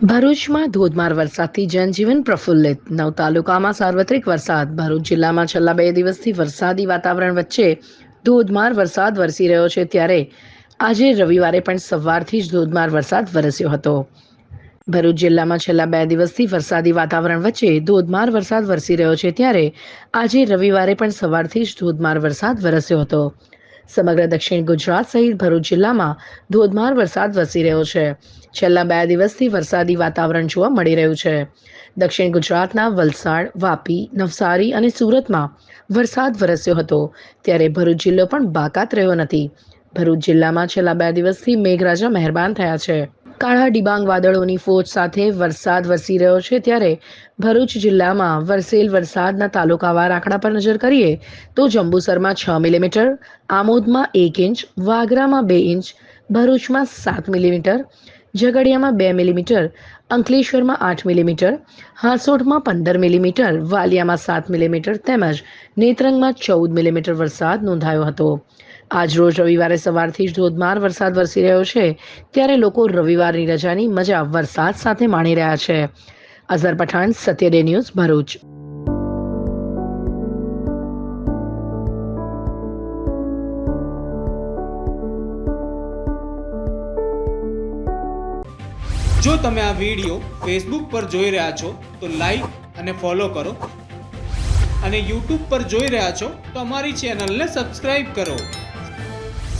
ભરૂચમાં ધોધમાર વરસાદથી જનજીવન પ્રફુલ્લિત. નવ તાલુકામાં સાર્વત્રિક વરસાદ. ભરૂચ જિલ્લામાં છેલ્લા બે દિવસથી વરસાદી વાતાવરણ વચ્ચે ધોધમાર વરસાદ વરસી રહ્યો છે ત્યારે આજે રવિવારે પણ સવારથી જ ધોધમાર વરસાદ વરસ્યો હતો. ભરૂચ જિલ્લામાં છેલ્લા બે દિવસથી વરસાદી વાતાવરણ વચ્ચે ધોધમાર વરસાદ વરસી રહ્યો છે ત્યારે આજે રવિવારે પણ સવારથી જ ધોધમાર વરસાદ વરસ્યો હતો. સમગ્ર દક્ષિણ ગુજરાત સહિત ભરૂચ જિલ્લામાં ધોધમાર વરસાદ વરસી રહ્યો છે. છેલ્લા બે દિવસથી વરસાદી વાતાવરણ જોવા મળી રહ્યું છે. દક્ષિણ ગુજરાતના વલસાડ, વાપી, નવસારી અને સુરતમાં વરસાદ વરસ્યો હતો. ત્યારે ભરૂચ જિલ્લો પણ બાકાત રહ્યો નથી. ભરૂચ જિલ્લામાં છેલ્લા બે દિવસથી મેઘરાજા મહેરબાન થયા છે. કાળા ડિબાંગ વાદળોની ફોજ સાથે વરસાદ વરસી રહ્યો છે ત્યારે ભરૂચ જિલ્લામાં વરસેલ વરસાદના તાલુકાવાર આંકડા પર નજર કરીએ તો જંબુસરમાં છ મિલીમીટર, આમોદમાં એક ઇંચ, વાગરામાં બે ઇંચ, ભરૂચમાં સાત મિલીમીટર, ઝઘડિયામાં બે મિલીમીટર, અંકલેશ્વરમાં આઠ મિલીમીટર, હાંસોટમાં પંદર મિલીમીટર, વાલિયામાં સાત મિલીમીટર તેમજ નેત્રંગમાં ચૌદ મિલીમીટર વરસાદ નોંધાયો હતો. આજ રોજ રવિવારે સવારથી જ ધોધમાર વરસાદ વરસી રહ્યો છે. ત્યારે લોકો રવિવારની રજાની મજા વરસાદ સાથે માણી રહ્યા છે. અઝર પઠાણ સત્યડે ન્યૂઝ, ભરૂચ. જો તમે આ વીડિયો ફેસબુક પર જોઈ રહ્યા છો, તો લાઈક અને ફોલો કરો. અને યુટ્યુબ પર જોઈ રહ્યા છો, તો અમારી ચેનલને સબસ્ક્રાઈબ કરો.